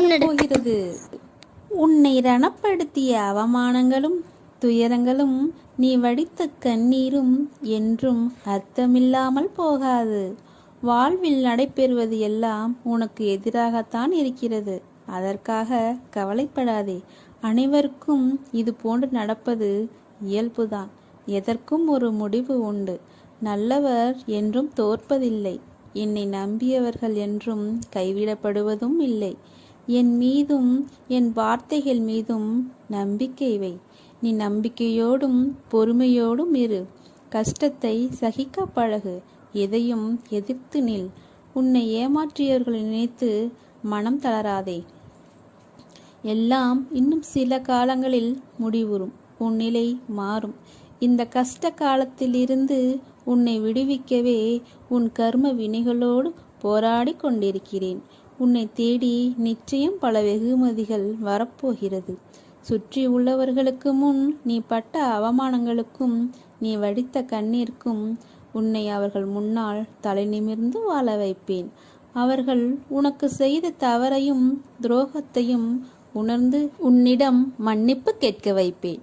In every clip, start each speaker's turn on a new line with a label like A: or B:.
A: வரப்போகிறது உன்னை ரணப்படுத்திய அவமானங்களும் துயரங்களும் நீ வடித்த கண்ணீரும் என்றும் அர்த்தமில்லாமல் போகாது. வாழ்வில் நடைபெறுவது எல்லாம் உனக்கு எதிராகத்தான் இருக்கிறது. அதற்காக கவலைப்படாதே. அனைவருக்கும் இது போன்று நடப்பது இயல்புதான். எதற்கும் ஒரு முடிவு உண்டு. நல்லவர் என்றும் தோற்பதில்லை. என்னை நம்பியவர்கள் என்றும் கைவிடப்படுவதும் இல்லை. என் மீதும் என் வார்த்தைகள் மீதும் நம்பிக்கை வை. நீ நம்பிக்கையோடும் பொறுமையோடும் இரு. கஷ்டத்தை சகிக்க பழகு. எதையும் எதிர்த்து நில். உன்னை ஏமாற்றியவர்களை நினைத்து மனம் தளராதே. எல்லாம் இன்னும் சில காலங்களில் முடிவுறும். உன் நிலை மாறும். இந்த கஷ்ட காலத்திலிருந்து உன்னை விடுவிக்கவே உன் கர்ம வினைகளோடு போராடி கொண்டிருக்கிறேன். உன்னை தேடி நிச்சயம் பல வெகுமதிகள் வரப்போகிறது. சுற்றி உள்ளவர்களுக்கு முன் நீ பட்ட அவமானங்களுக்கும் நீ வடித்த கண்ணீர்க்கும் உன்னை அவர்கள் முன்னால் தலை நிமிர்ந்து வாழ வைப்பேன். அவர்கள் உனக்கு செய்த தவறையும் துரோகத்தையும் உணர்ந்து உன்னிடம் மன்னிப்பு கேட்க வைப்பேன்.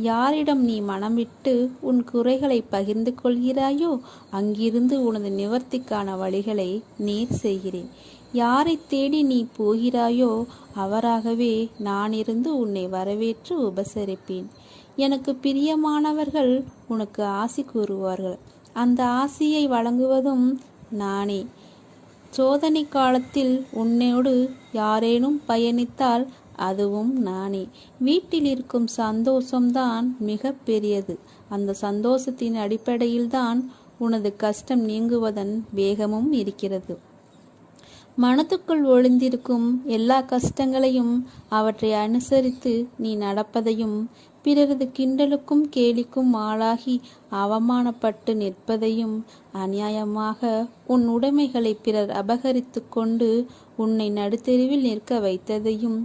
A: யாரிடம் நீ மனம் விட்டு உன் குறைகளை பகிர்ந்து கொள்கிறாயோ அங்கிருந்து உனது நிவர்த்திக்கான வழிகளை நேர் செய்கிறேன். யாரை தேடி நீ போகிறாயோ அவராகவே நான் இருந்து உன்னை வரவேற்று உபசரிப்பேன். எனக்கு பிரியமானவர்கள் உனக்கு ஆசி கூறுவார்கள். அந்த ஆசியை வழங்குவதும் நானே. சோதனை காலத்தில் உன்னோடு யாரேனும் பயணித்தால் அதுவும் நானே. வீட்டில் இருக்கும் சந்தோஷம்தான் மிக பெரியது. அந்த சந்தோஷத்தின் அடிப்படையில்தான் உனது கஷ்டம் நீங்குவதன் வேகமும் இருக்கிறது. மனத்துக்குள் ஒளிந்திருக்கும் எல்லா கஷ்டங்களையும் அவற்றை அனுசரித்து நீ நடப்பதையும் பிறரது கிண்டலுக்கும் கேலிக்கும் ஆளாகி அவமானப்பட்டு நிற்பதையும் அநியாயமாக உன் உடைமைகளை பிறர் அபகரித்து கொண்டு உன்னை நடுத்தெருவில் நிற்க வைத்ததையும்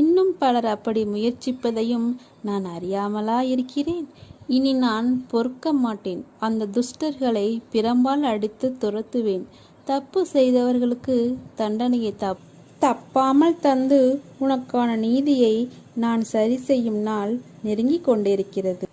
A: இன்னும் பலர் அப்படி முயற்சிப்பதையும் நான் அறியாமலா இருக்கிறேன் இனி நான் பொறுக்க மாட்டேன். அந்த துஷ்டர்களை பிரம்பால் அடித்து துரத்துவேன். தப்பு செய்தவர்களுக்கு தண்டனையை தப் தப்பாமல் தந்து உனக்கான நீதியை நான் சரி செய்யும் நாள் நெருங்கிக் கொண்டிருக்கிறது.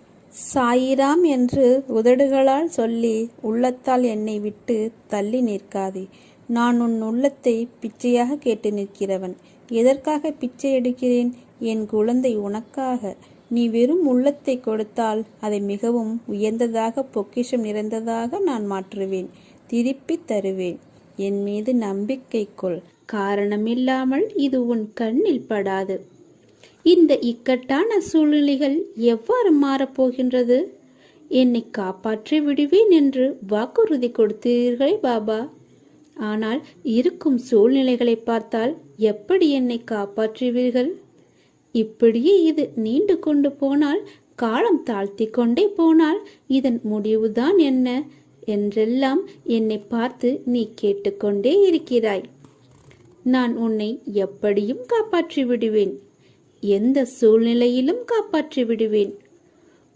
A: சாயிராம் என்று உதடுகளால் சொல்லி உள்ளத்தால் என்னை விட்டு தள்ளி நிற்காதே. நான் உன் உள்ளத்தை பிச்சையாக கேட்டு நிற்கிறவன். எதற்காக பிச்சை எடுக்கிறேன்? என் குழந்தை உனக்காக. நீ வெறும் உள்ளத்தை கொடுத்தால் அதை மிகவும் உயர்ந்ததாக பொக்கிஷம் நிறைந்ததாக நான் மாற்றுவேன். திருப்பித் தருவேன். என் மீது நம்பிக்கை கொள். காரணமில்லாமல் இது உன் கண்ணில் படாது. இந்த இக்கட்டான சூழ்நிலைகள் எவ்வாறு மாறப்போகின்றது என்னை காப்பாற்றி விடுவேன் என்று வாக்குறுதி கொடுத்தீர்களே பாபா. ஆனால் இருக்கும் சூழ்நிலைகளை பார்த்தால் எப்படி என்னை காப்பாற்றுவீர்கள்? இப்படியே இது நீண்டு கொண்டு போனால் காலம் தாழ்த்தி கொண்டே போனால் இதன் முடிவுதான் என்ன? என்றெல்லாம் என்னை பார்த்து நீ கேட்டுக்கொண்டே இருக்கிறாய். நான் உன்னை எப்படியும் காப்பாற்றி விடுவேன். எந்த சூழ்நிலையிலும் காப்பாற்றி விடுவேன்.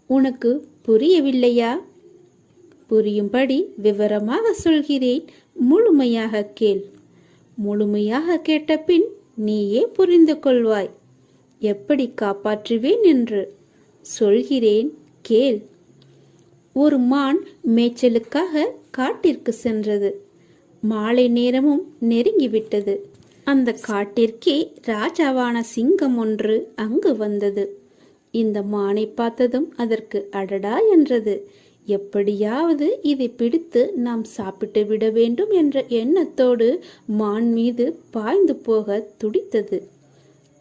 A: உனக்கு புரியவில்லையா? புரியும்படி விவரமாக சொல்கிறேன். முழுமையாக கேள். முழுமையாக கேட்ட பின் நீயே புரிந்து கொள்வாய். எப்படி காப்பாற்றுவேன் என்று சொல்கிறேன் கேள். ஒரு மான் மேய்ச்சலுக்காக காட்டிற்கு சென்றது. மாலை நேரமும் நெருங்கிவிட்டது. அந்த காட்டிற்கே ராஜாவான சிங்கம் ஒன்று அங்கு வந்தது. இந்த மானை பார்த்ததும் அதற்கு அடடா என்றது. எப்படியாவது இதை பிடித்து நாம் சாப்பிட்டு விட வேண்டும் என்ற எண்ணத்தோடு மான் மீது பாய்ந்து போக துடித்தது.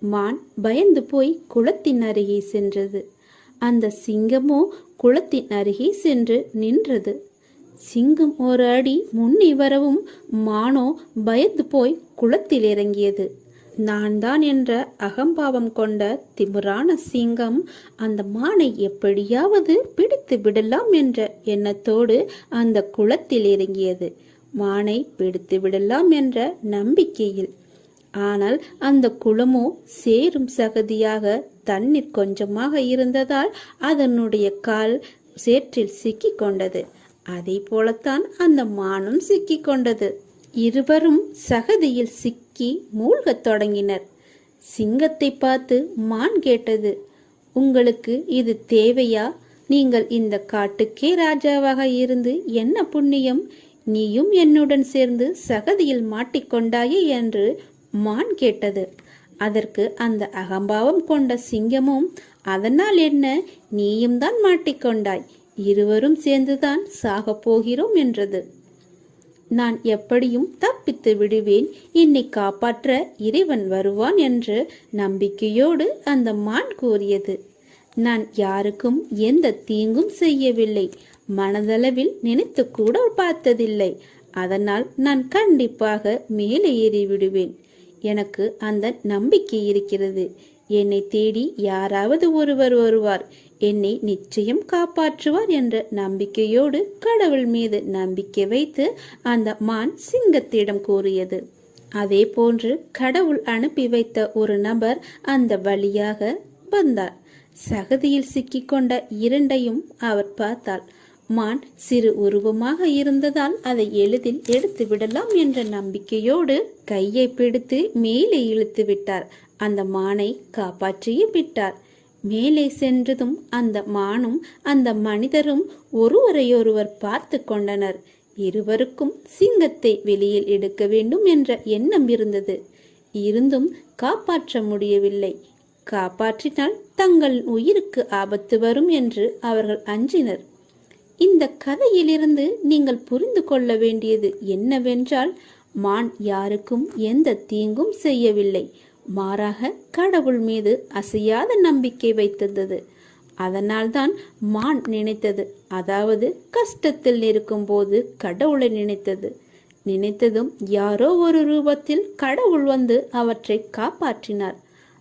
A: மான் பயந்து போய் குளத்தின் அருகே சென்றது. அந்த சிங்கமோ குளத்தின் அருகே சென்று நின்றது. சிங்கம் ஒரு அடி முன்னே வரவும் மானோ பயந்து போய் குளத்தில் இறங்கியது. நான் தான் என்ற அகம்பாவம் கொண்ட திமிரான சிங்கம் அந்த மானை எப்படியாவது பிடித்து விடலாம் என்ற எண்ணத்தோடு அந்த குளத்தில் இறங்கியது. மானை பிடித்து விடலாம் என்ற நம்பிக்கையில். ஆனால் அந்த குளமோ சேரும் சகதியாக தண்ணீர் கொஞ்சமாக இருந்ததால் அதனுடைய கால் சேற்றில் சிக்கிக்கொண்டது. அதே போலத்தான் அந்த மானும் சிக்கிக் கொண்டது இருவரும் சகதியில் சிக்கி மூழ்கத் தொடங்கினர். சிங்கத்தை பார்த்து மான் கேட்டது உங்களுக்கு இது தேவையா? நீங்கள் இந்த காட்டுக்கே ராஜாவாக இருந்து என்ன புண்ணியம்? நீயும் என்னுடன் சேர்ந்து சகதியில் மாட்டிக்கொண்டாயே என்று மான் கேட்டது. அதற்கு அந்த அகம்பாவம் கொண்ட சிங்கமும் அதனால் என்ன? நீயும் தான் மாட்டிக்கொண்டாய் இருவரும் சேர்ந்துதான் சாகப் போகிறோம் என்றது. நான் எப்படியும் தப்பித்து விடுவேன். என்னை காப்பாற்ற இறைவன் வருவான் என்று நம்பிக்கையோடு அந்த மான் கூறியது. நான் யாருக்கும் எந்த தீங்கும் செய்யவில்லை. மனதளவில் நினைத்து கூட பார்த்ததில்லை. அதனால் நான் கண்டிப்பாக மேலே ஏறி விடுவேன். எனக்கு அந்த நம்பிக்கை இருக்கிறது. என்னை தேடி யாராவது ஒருவர் வருவார். என்னை நிச்சயம் காப்பாற்றுவார் என்ற நம்பிக்கையோடு கடவுள் மீது நம்பிக்கை வைத்து அந்த மான் சிங்கத்திடம் கூறியது. அதே போன்று கடவுள் அனுப்பி வைத்த ஒரு நபர் அந்த வழியாக வந்தார். சகதியில் சிக்கிக்கொண்ட இரண்டையும் அவர் பார்த்தாள் மான் சிறு உருவமாக இருந்ததால் அதை எளிதில் எடுத்து விடலாம் என்ற நம்பிக்கையோடு கையை பிடித்து மேலே இழுத்து விட்டார். அந்த மானை காப்பாற்றியும் விட்டார். மேலே சென்றதும் அந்த மானும் அந்த மனிதரும் ஒருவரையொருவர் பார்த்து கொண்டனர். இருவருக்கும் சிங்கத்தை வெளியில் எடுக்க வேண்டும் என்ற எண்ணம் இருந்தது. இருந்தும் காப்பாற்ற முடியவில்லை. காப்பாற்றினால் தங்கள் உயிருக்கு ஆபத்து வரும் என்று அவர்கள் அஞ்சினர். இந்த கதையிலிருந்து நீங்கள் புரிந்து கொள்ள வேண்டியது என்னவென்றால் மான் யாருக்கும் எந்த தீங்கும் செய்யவில்லை. மாறாக கடவுள் மீது அசையாத நம்பிக்கை வைத்திருந்தது. அதனால்தான் மான் நினைத்தது. அதாவது கஷ்டத்தில் இருக்கும்போது கடவுளை நினைத்தது. நினைத்ததும் யாரோ ஒரு ரூபத்தில் கடவுள் வந்து அவற்றை காப்பாற்றினார்.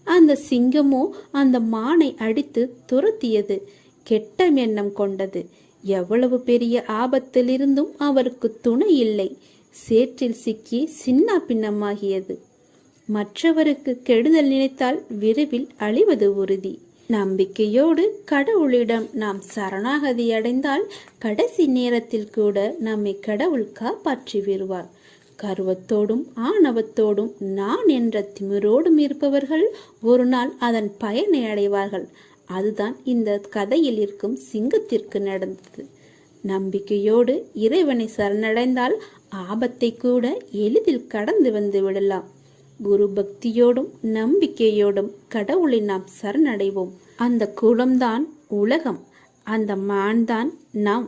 A: அந்த சிங்கமோ அந்த மானை அடித்து துரத்தியது. கெட்ட எண்ணம் கொண்டது. எவ்வளவு பெரிய ஆபத்திலிருந்தும் அவருக்கு துணை இல்லை. சேற்றில் சிக்கி சின்ன பின்னமாகியது மற்றவருக்கு கெடுதல் நினைத்தால் விரைவில் அழிவது உறுதி. நம்பிக்கையோடு கடவுளிடம் நாம் சரணாகதி அடைந்தால் கடைசி நேரத்தில் கூட நம்மை கடவுள் காப்பாற்றி விடுவார். கருவத்தோடும் ஆணவத்தோடும் நான் என்ற திமிரோடும் இருப்பவர்கள் ஒரு நாள் அதன் பயனை அடைவார்கள். அதுதான் இந்த கதையில் இருக்கும் சிங்கத்திற்கு நடந்தது. நம்பிக்கையோடு இறைவனை சரணடைந்தால் ஆபத்தை கூட எளிதில் கடந்து வந்து விடலாம். குரு பக்தியோடும் நம்பிக்கையோடும் கடவுளை நாம் சரணடைவோம். அந்த குளம்தான் உலகம். அந்த மான்தான் நாம்.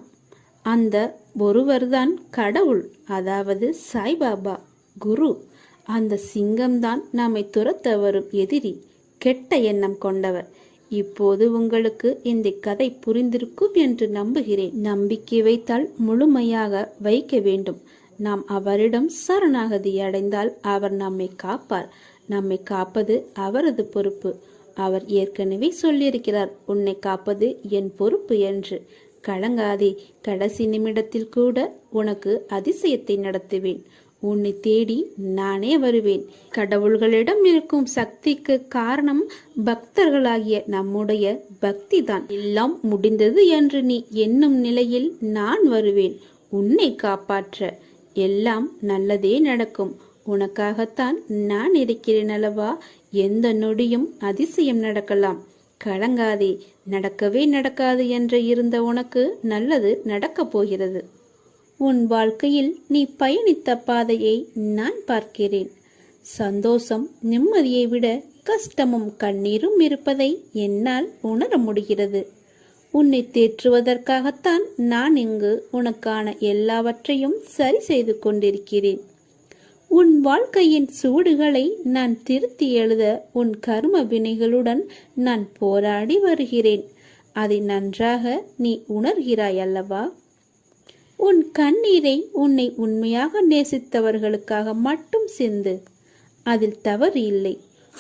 A: அந்த ஒருவர்தான் கடவுள் அதாவது சாய்பாபா குரு. அந்த சிங்கம்தான் நம்மை துரத்த வரும் எதிரி கெட்ட எண்ணம் கொண்டவர். இப்போது உங்களுக்கு இந்த கதை புரிந்திருக்கும் என்று நம்புகிறேன். நம்பிக்கை வைத்தால் முழுமையாக வைக்க வேண்டும். நாம் அவரிடம் சரணாகதி அடைந்தால் அவர் நம்மை காப்பார். நம்மை காப்பது அவரது பொறுப்பு. அவர் ஏற்கனவே சொல்லியிருக்கிறார் உன்னை காப்பது என் பொறுப்பு என்று. கலங்காதே கடைசி நிமிடத்தில் கூட உனக்கு அதிசயத்தை நடத்துவேன். உன்னை தேடி நானே வருவேன். கடவுள்களிடம் இருக்கும் சக்திக்கு காரணம் பக்தர்களாகிய நம்முடைய பக்தி தான் எல்லாம் முடிந்தது என்று நீ என்னும் நிலையில் நான் வருவேன். உன்னை காப்பாற்ற. எல்லாம் நல்லதே நடக்கும். உனக்காகத்தான் நான் இருக்கிறேன் அல்லவா? எந்த நொடியும் அதிசயம் நடக்கலாம். கலங்காதே நடக்கவே நடக்காது என்று இருந்த உனக்கு நல்லது நடக்கப் போகிறது. உன் வாழ்க்கையில் நீ பயணித்த பாதையை நான் பார்க்கிறேன். சந்தோஷம் நிம்மதியை விட கஷ்டமும் கண்ணீரும் இருப்பதை என்னால் உணர முடிகிறது. உன்னை தேற்றுவதற்காகத்தான் நான் இங்கு உனக்கான எல்லாவற்றையும் சரி செய்து கொண்டிருக்கிறேன். உன் வாழ்க்கையின் சூடுகளை நான் திருத்தி எழுத உன் கர்ம வினைகளுடன் நான் போராடி வருகிறேன். அதை நன்றாக நீ உணர்கிறாய் அல்லவா? உன் கண்ணீரை உன்னை உண்மையாக நேசித்தவர்களுக்காக மட்டும் சிந்து. அதில் தவறு இல்லை.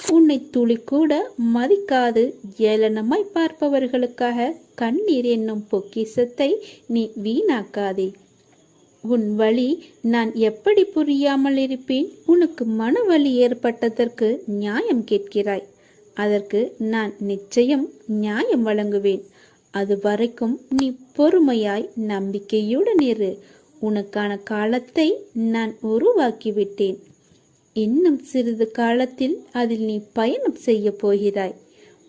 A: உன்னை துளி கூட மதிக்காது ஏளனமாய் பார்ப்பவர்களுக்காக கண்ணீர் என்னும் பொக்கிசத்தை நீ வீணாக்காதே. உன் வழி நான் எப்படி புரியாமல் இருப்பேன்? உனக்கு மனவலி ஏற்பட்டதற்கு நியாயம் கேட்கிறாய். அதற்கு நான் நிச்சயம் நியாயம் வழங்குவேன். அது வரைக்கும் நீ பொறுமையாய் நம்பிக்கையுடன் இரு. உனக்கான காலத்தை நான் உருவாக்கிவிட்டேன். இன்னும் சிறிது காலத்தில் அதில் நீ பயணம் செய்ய போகிறாய்.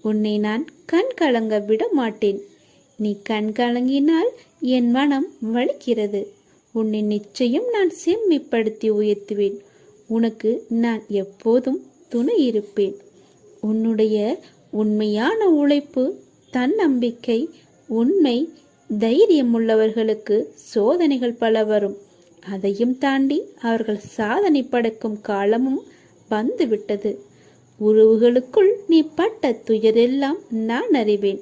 A: உன்னை நான் கண் கலங்க விட மாட்டேன் நீ கண் கலங்கினால் என் மனம் வலிக்கிறது. உன்னை நிச்சயம் நான் செம்மிப்படுத்தி உயர்த்துவேன். உனக்கு நான் எப்போதும் துணை இருப்பேன். உன்னுடைய உண்மையான உழைப்பு தன்னம்பிக்கை உண்மை தைரியம் உள்ளவர்களுக்கு சோதனைகள் பல வரும். அதையும் தாண்டி அவர்கள் சாதனை படைக்கும் காலமும் வந்துவிட்டது. உறவுகளுக்குள் நீ பட்ட துயரெல்லாம் நான் அறிவேன்.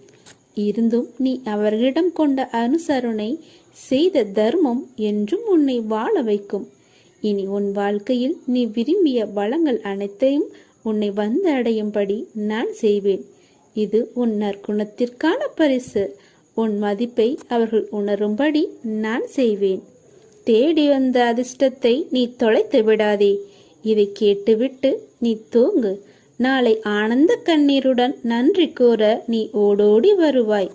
A: இருந்தும் நீ அவர்களிடம் கொண்ட அனுசரணை செய்த தர்மம் என்றும் உன்னை வாழ வைக்கும். இனி உன் வாழ்க்கையில் நீ விரும்பிய வளங்கள் அனைத்தையும் உன்னை வந்தடையும்படி நான் செய்வேன். இது உன் நற்குணத்திற்கான பரிசு. உன் மதிப்பை அவர்கள் உணரும்படி நான் செய்வேன். தேடி வந்த அதிர்ஷ்டத்தை நீ தொலைத்து விடாதே. இதை கேட்டுவிட்டு நீ தூங்கு. நாளை ஆனந்த கண்ணீருடன் நன்றி கூற நீ ஓடோடி வருவாய்.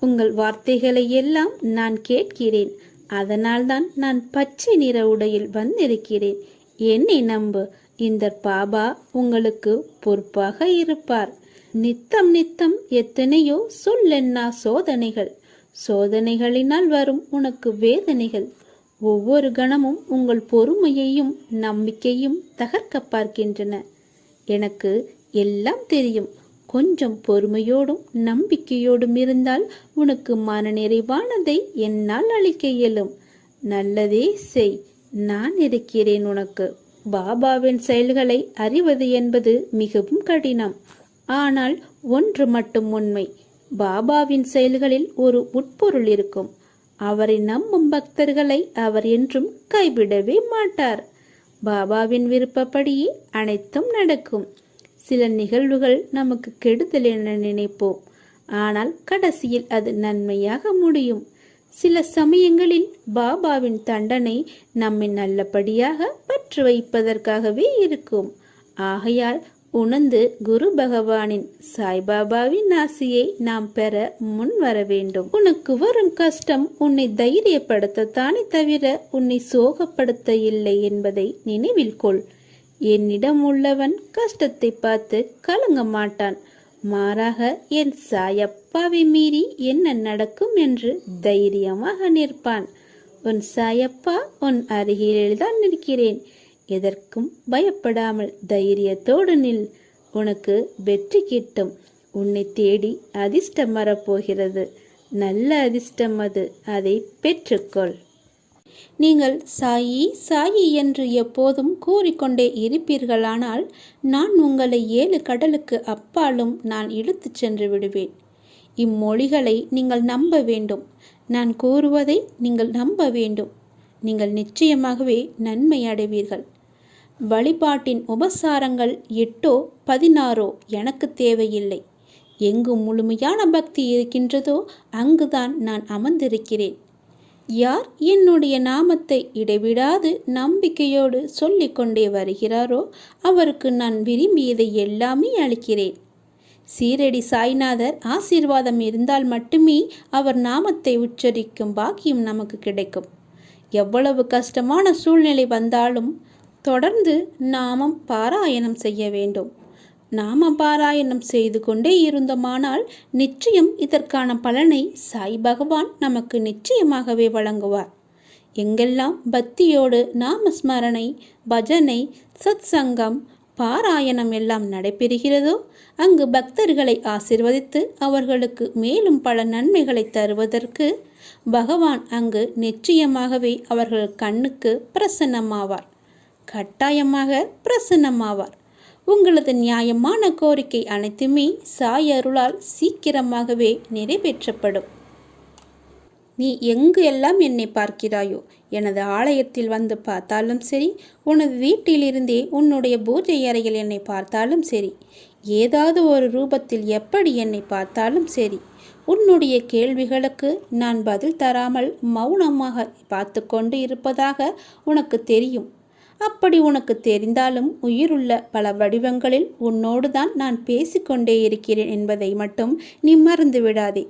A: உங்கள் வார்த்தைகளை எல்லாம் நான் கேட்கிறேன். அதனால்தான் நான் பச்சை நிற உடையில் வந்திருக்கிறேன். என்னை நம்பு இந்த பாபா உங்களுக்கு பொறுப்பாக இருப்பார். நித்தம் நித்தம் எத்தனையோ சொல்லென்னா சோதனைகள். சோதனைகளினால் வரும் உனக்கு வேதனைகள். ஒவ்வொரு கணமும் உங்கள் பொறுமையையும் நம்பிக்கையும் தகர்க்க பார்க்கின்றன. எனக்கு எல்லாம் தெரியும். கொஞ்சம் பொறுமையோடும் நம்பிக்கையோடும் இருந்தால் உனக்கு மனநிறைவானதை என்னால் அளிக்க இயலும். நல்லதே செய். நான் இருக்கிறேன் உனக்கு. பாபாவின் செயல்களை அறிவது என்பது மிகவும் கடினம். ஆனால் ஒன்று மட்டும் உண்மை. பாபாவின் செயல்களில் ஒரு உட்பொருள் இருக்கும். அவரை நம்பும் பக்தர்களை அவர் என்றும் கைவிடவே மாட்டார். பாபாவின் விருப்பப்படியே அனைத்தும் நடக்கும். சில நிகழ்வுகள் நமக்கு கெடுதல் என நினைப்போம். ஆனால் கடைசியில் அது நன்மையாக முடியும். சில சமயங்களில் பாபாவின் தண்டனை நம்மை நல்லபடியாக பற்று வைப்பதற்காகவே இருக்கும். ஆகையால் உணர்ந்து குரு பகவானின் சாய்பாபாவின் ஆசியை நாம் பெற முன் வர வேண்டும். உனக்கு வரும் கஷ்டம் உன்னை தைரியப்படுத்தத்தானே தவிர உன்னை சோகப்படுத்த இல்லை என்பதை நினைவில் கொள். என்னிடம் உள்ளவன் கஷ்டத்தை பார்த்து கலங்க மாட்டான். மாறாக என் சாயப்பாவை மீறி என்ன நடக்கும் என்று தைரியமாக நிற்பான். உன் சாயப்பா உன் அருகில்தான் நிற்கிறேன். எதற்கும் பயப்படாமல் தைரியத்தோடு நில். உனக்கு வெற்றி கிட்டும். உன்னை தேடி அதிர்ஷ்டம் வரப்போகிறது. நல்ல அதிர்ஷ்டம் அது. அதை பெற்றுக்கொள். நீங்கள் சாயி சாயி என்று எப்போதும் கூறிக்கொண்டே இருப்பீர்களானால் நான் உங்களை ஏழு கடலுக்கு அப்பாலும் நான் இழுத்துச் சென்று விடுவேன். இம்மொழிகளை நீங்கள் நம்ப வேண்டும். நான் கூறுவதை நீங்கள் நம்ப வேண்டும். நீங்கள் நிச்சயமாகவே நன்மை அடைவீர்கள். வழிபாட்டின் உபசாரங்கள் எட்டோ பதினாறோ எனக்கு தேவையில்லை. எங்கு முழுமையான பக்தி இருக்கின்றதோ அங்குதான் நான் அமர்ந்திருக்கிறேன். யார் என்னுடைய நாமத்தை இடைவிடாது நம்பிக்கையோடு சொல்லிக்கொண்டே வருகிறாரோ அவருக்கு நான் விரும்பியதை எல்லாமே அளிக்கிறேன். சீரடி சாய்நாதர் ஆசீர்வாதம் இருந்தால் மட்டுமே அவர் நாமத்தை உச்சரிக்கும் பாக்கியம் நமக்கு கிடைக்கும். எவ்வளவு கஷ்டமான சூழ்நிலை வந்தாலும் தொடர்ந்து நாமம் பாராயணம் செய்ய வேண்டும். நாம பாராயணம் செய்து கொண்டே இருந்தோமானால் நிச்சயம் இதற்கான பலனை சாய் பகவான் நமக்கு நிச்சயமாகவே வழங்குவார். எங்கெல்லாம் பக்தியோடு நாமஸ்மரணை பஜனை சத் சங்கம் பாராயணம் எல்லாம் நடைபெறுகிறதோ அங்கு பக்தர்களை ஆசிர்வதித்து அவர்களுக்கு மேலும் பல நன்மைகளை தருவதற்கு பகவான் அங்கு நிச்சயமாகவே அவர்கள் கண்ணுக்கு பிரசன்னமாவார். கட்டாயமாக பிரசன்னமாவார். உங்களது நியாயமான கோரிக்கை அனைத்துமே சாய் அருளால் சீக்கிரமாகவே நிறைவேற்றப்படும். நீ எங்கு எல்லாம் என்னை பார்க்கிறாயோ எனது ஆலயத்தில் வந்து பார்த்தாலும் சரி உனது வீட்டிலிருந்தே உன்னுடைய பூஜை அறையில் என்னை பார்த்தாலும் சரி ஏதாவது ஒரு ரூபத்தில் எப்படி என்னை பார்த்தாலும் சரி உன்னுடைய கேள்விகளுக்கு நான் பதில் தராமல் மௌனமாக பார்த்து கொண்டு இருப்பதாக உனக்கு தெரியும். அப்படி உனக்கு தெரிந்தாலும் உயிருள்ள பல வடிவங்களில் உன்னோடு தான் நான் பேசிக்கொண்டே இருக்கிறேன் என்பதை மட்டும் நீ மறந்து விடாதே.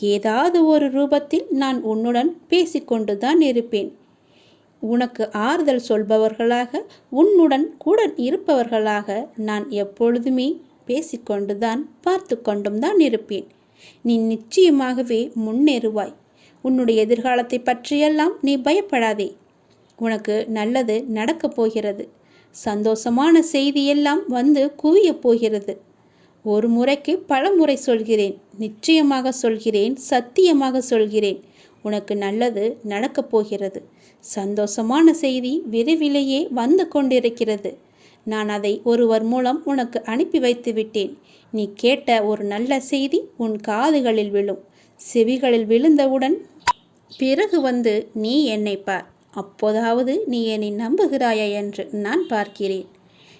A: ஏதாவது ஒரு ரூபத்தில் நான் உன்னுடன் பேசிக்கொண்டு தான் இருப்பேன். உனக்கு ஆறுதல் சொல்பவர்களாக உன்னுடன் கூட இருப்பவர்களாக நான் எப்பொழுதுமே பேசிக்கொண்டு தான் பார்த்து கொண்டும் தான் இருப்பேன். நீ நிச்சயமாகவே முன்னேறுவாய். உன்னுடைய எதிர்காலத்தை பற்றியெல்லாம் நீ பயப்படாதே. உனக்கு நல்லது நடக்கப் போகிறது. சந்தோஷமான செய்தியெல்லாம் வந்து குவியப் போகிறது. ஒரு முறைக்கு பல முறை சொல்கிறேன். நிச்சயமாக சொல்கிறேன். சத்தியமாக சொல்கிறேன். உனக்கு நல்லது நடக்கப் போகிறது. சந்தோஷமான செய்தி விரைவிலேயே வந்து கொண்டிருக்கிறது. நான் அதை ஒருவர் மூலம் உனக்கு அனுப்பி வைத்து விட்டேன் நீ கேட்ட ஒரு நல்ல செய்தி உன் காதுகளில் விழும். செவிகளில் விழுந்தவுடன் பிறகு வந்து நீ என்னை பார். அப்போதாவது நீ என்னை நம்புகிறாயா என்று நான் பார்க்கிறேன்.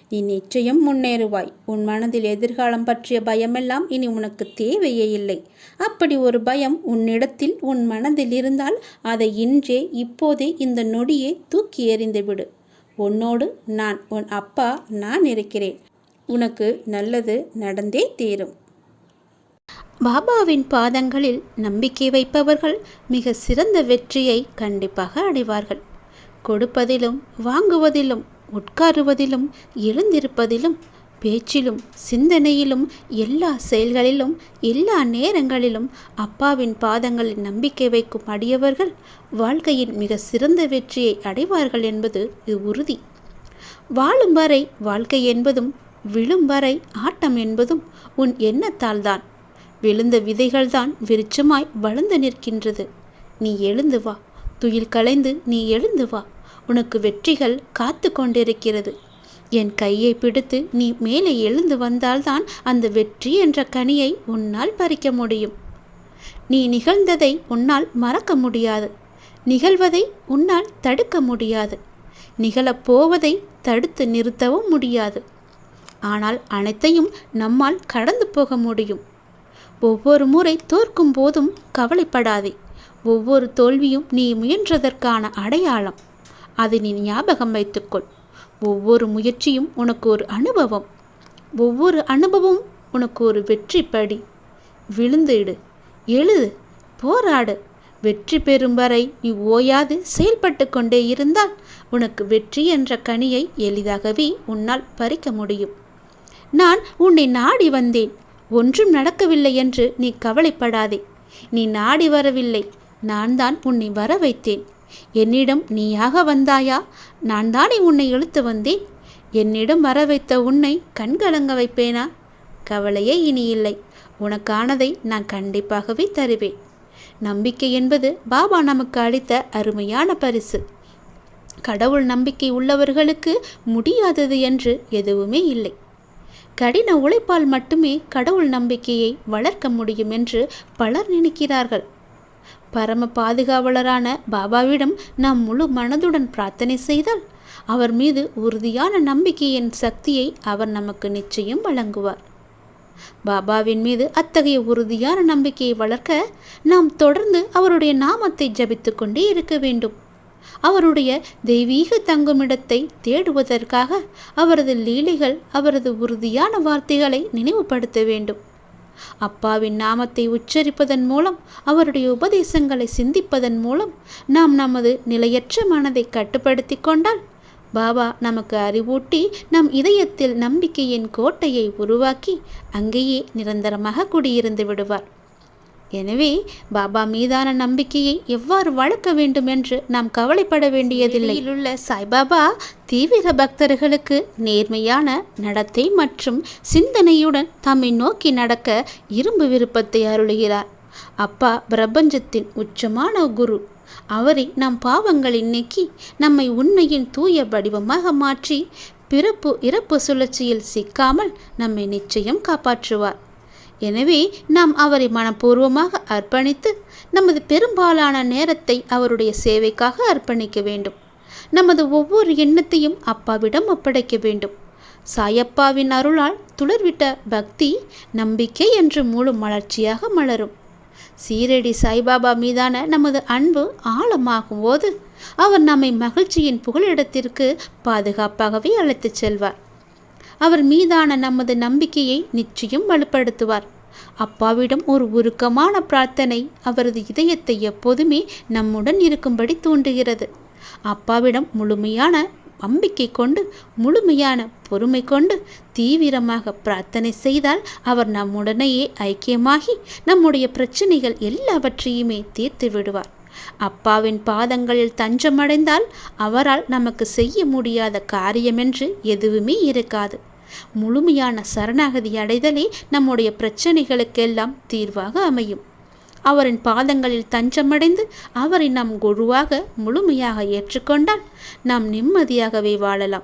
A: நீ நிச்சயம் முன்னேறுவாய். உன் மனதில் எதிர்காலம் பற்றிய பயமெல்லாம் இனி உனக்கு தேவையே இல்லை. அப்படி ஒரு பயம் உன்னிடத்தில் உன் மனதில் இருந்தால் அதை இன்றே இப்போதே இந்த நொடியே தூக்கி எறிந்துவிடு உன்னோடு நான் உன் அப்பா நான் இருக்கிறேன். உனக்கு நல்லது நடந்தே தீரும். பாபாவின் பாதங்களில் நம்பிக்கை வைப்பவர்கள் மிக சிறந்த வெற்றியை கண்டிப்பாக அடைவார்கள். கொடுப்பதிலும் வாங்குவதிலும் உட்காருவதிலும் எழுந்திருப்பதிலும் பேச்சிலும் சிந்தனையிலும் எல்லா செயல்களிலும் எல்லா நேரங்களிலும் அப்பாவின் பாதங்களில் நம்பிக்கை வைக்கும் அடியவர்கள் வாழ்க்கையின் மிக சிறந்த வெற்றியை அடைவார்கள் என்பது இது உறுதி. வாழும் வரை வாழ்க்கை என்பதும் விழும் வரை ஆட்டம் என்பதும் உன் எண்ணத்தால்தான். விழுந்த விதைகள்தான் விருட்சமாய் வளர்ந்து நிற்கின்றது. நீ எழுந்து வா. துயில் கலைந்து நீ எழுந்து வா. உனக்கு வெற்றிகள் காத்து கொண்டிருக்கிறது. என் கையை பிடித்து நீ மேலே எழுந்து வந்தால்தான் அந்த வெற்றி என்ற கனியை உன்னால் பறிக்க முடியும். நீ நிகழ்ந்ததை உன்னால் மறக்க முடியாது. நிகழ்வதை உன்னால் தடுக்க முடியாது. நிகழப்போவதை தடுத்து நிறுத்தவும் முடியாது. ஆனால் அனைத்தையும் நம்மால் கடந்து போக முடியும். ஒவ்வொரு முறை தோற்கும் போதும் கவலைப்படாதே. ஒவ்வொரு தோல்வியும் நீ முயன்றதற்கான அடையாளம். அதை நீ ஞாபகம் வைத்துக்கொள். ஒவ்வொரு முயற்சியும் உனக்கு ஒரு அனுபவம். ஒவ்வொரு அனுபவமும் உனக்கு ஒரு வெற்றி படி விழுந்துடு எழுது போராடு. வெற்றி பெறும் வரை நீ ஓயாது செயல்பட்டு கொண்டே இருந்தால் உனக்கு வெற்றி என்ற கனியை எளிதாகவே உன்னால் பறிக்க முடியும். நான் உன்னை நாடி வந்தேன். ஒன்றும் நடக்கவில்லை என்று நீ கவலைப்படாதே. நீ நாடி வரவில்லை. நான் தான் உன்னை வர வைத்தேன் என்னிடம் நீயாக வந்தாயா? நான் தானே உன்னை இழுத்து வந்தேன். என்னிடம் வர வைத்த உன்னை கண்கலங்க வைப்பேனா? கவலையே இனி இல்லை. உனக்கானதை நான் கண்டிப்பாகவே தருவேன். நம்பிக்கை என்பது பாபா நமக்கு அளித்த அருமையான பரிசு. கடவுள் நம்பிக்கை உள்ளவர்களுக்கு முடியாதது என்று எதுவுமே இல்லை. கடின உழைப்பால் மட்டுமே கடவுள் நம்பிக்கையை வளர்க்க முடியும் என்று பலர் நினைக்கிறார்கள். பரம பாதுகாவலரான பாபாவிடம் நாம் முழு மனதுடன் பிரார்த்தனை செய்தால் அவர் மீது உறுதியான நம்பிக்கையின் சக்தியை அவர் நமக்கு நிச்சயம் வழங்குவார். பாபாவின் மீது அத்தகைய உறுதியான நம்பிக்கையை வளர்க்க நாம் தொடர்ந்து அவருடைய நாமத்தை ஜபித்து கொண்டே இருக்க வேண்டும். அவருடைய தெய்வீக தங்குமிடத்தை தேடுவதற்காக அவரது லீலைகள் அவரது உறுதியான வார்த்தைகளை நினைவுபடுத்த வேண்டும். அப்பாவின் நாமத்தை உச்சரிப்பதன் மூலம் அவருடைய உபதேசங்களை சிந்திப்பதன் மூலம் நாம் நமது நிலையற்ற மனதை கட்டுப்படுத்தி கொண்டால் பாபா நமக்கு அறிவூட்டி நம் இதயத்தில் நம்பிக்கையின் கோட்டையை உருவாக்கி அங்கேயே நிரந்தரமாக குடியிருந்து விடுவார். எனவே பாபா மீதான நம்பிக்கையை எவ்வாறு வளர்க்க வேண்டும் என்று நாம் கவலைப்பட வேண்டியதில்லை. உள்ள சாய்பாபா தீவிர பக்தர்களுக்கு நேர்மையான நடத்தை மற்றும் சிந்தனையுடன் தம்மை நோக்கி நடக்க இரும்பு விருப்பத்தை அருளுகிறார். அப்பா பிரபஞ்சத்தின் உச்சமான குரு. அவரை நம் பாவங்களை நீக்கி நம்மை உண்மையின் தூய வடிவமாக மாற்றி பிறப்பு இறப்பு சுழற்சியில் சிக்காமல் நம்மை நிச்சயம் காப்பாற்றுவார். எனவே நாம் அவரை மனப்பூர்வமாக அர்ப்பணித்து நமது பெரும்பாலான நேரத்தை அவருடைய சேவைக்காக அர்ப்பணிக்க வேண்டும். நமது ஒவ்வொரு எண்ணத்தையும் அப்பாவிடம் ஒப்படைக்க வேண்டும். சாயப்பாவின் அருளால் துளர்விட்ட பக்தி நம்பிக்கை என்று முழு மலர்ச்சியாக மலரும். சீரடி சாய்பாபா மீதான நமது அன்பு ஆழமாகும் போது அவர் நம்மை மகிழ்ச்சியின் புகழிடத்திற்கு பாதுகாப்பாகவே அழைத்துச் செல்வார். அவர் மீதான நமது நம்பிக்கையை நிச்சயம் வலுப்படுத்துவார். அப்பாவிடம் ஒரு உருக்கமான பிரார்த்தனை அவரது இதயத்தை எப்போதுமே நம்முடன் இருக்கும்படி தூண்டுகிறது. அப்பாவிடம் முழுமையான நம்பிக்கை கொண்டு முழுமையான பொறுமை கொண்டு தீவிரமாக பிரார்த்தனை செய்தால் அவர் நம்முடனேயே ஐக்கியமாகி நம்முடைய பிரச்சனைகள் எல்லாவற்றையுமே தீர்த்து விடுவார். அப்பாவின் பாதங்களில் தஞ்சமடைந்தால் அவரால் நமக்கு செய்ய முடியாத காரியமென்று எதுவுமே இருக்காது. முழுமையான சரணாகதி அடைதலே நம்முடைய பிரச்சனைகளுக்கெல்லாம் தீர்வாக அமையும். அவரின் பாதங்களில் தஞ்சமடைந்து அவரை நம் குருவாக முழுமையாக ஏற்றுக்கொண்டால் நாம் நிம்மதியாகவே வாழலாம்.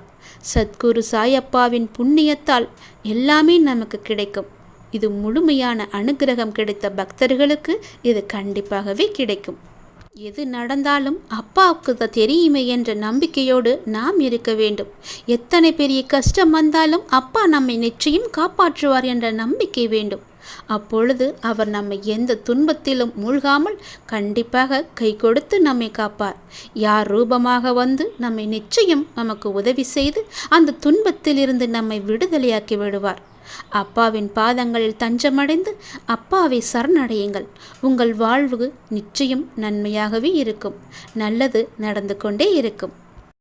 A: சத்குரு சாயப்பாவின் புண்ணியத்தால் எல்லாமே நமக்கு கிடைக்கும். இது முழுமையான அனுகிரகம் கிடைத்த பக்தர்களுக்கு இது கண்டிப்பாகவே கிடைக்கும். எது நடந்தாலும் அப்பாவுக்கு தான் தெரியுமே என்ற நம்பிக்கையோடு நாம் இருக்க வேண்டும். எத்தனை பெரிய கஷ்டம் வந்தாலும் அப்பா நம்மை நிச்சயம் காப்பாற்றுவார் என்ற நம்பிக்கை வேண்டும். அப்பொழுது அவர் நம்மை எந்த துன்பத்திலும் மூழ்காமல் கண்டிப்பாக கை கொடுத்து நம்மை காப்பார். யார் ரூபமாக வந்து நம்மை நிச்சயம் நமக்கு உதவி செய்து அந்த துன்பத்திலிருந்து நம்மை விடுதலையாக்கி விடுவார். அப்பாவின் பாதங்களில் தஞ்சமடைந்து அப்பாவை சரணடையுங்கள். உங்கள் வாழ்வு நிச்சயம் நன்மையாகவே இருக்கும். நல்லது நடந்து கொண்டே இருக்கும்.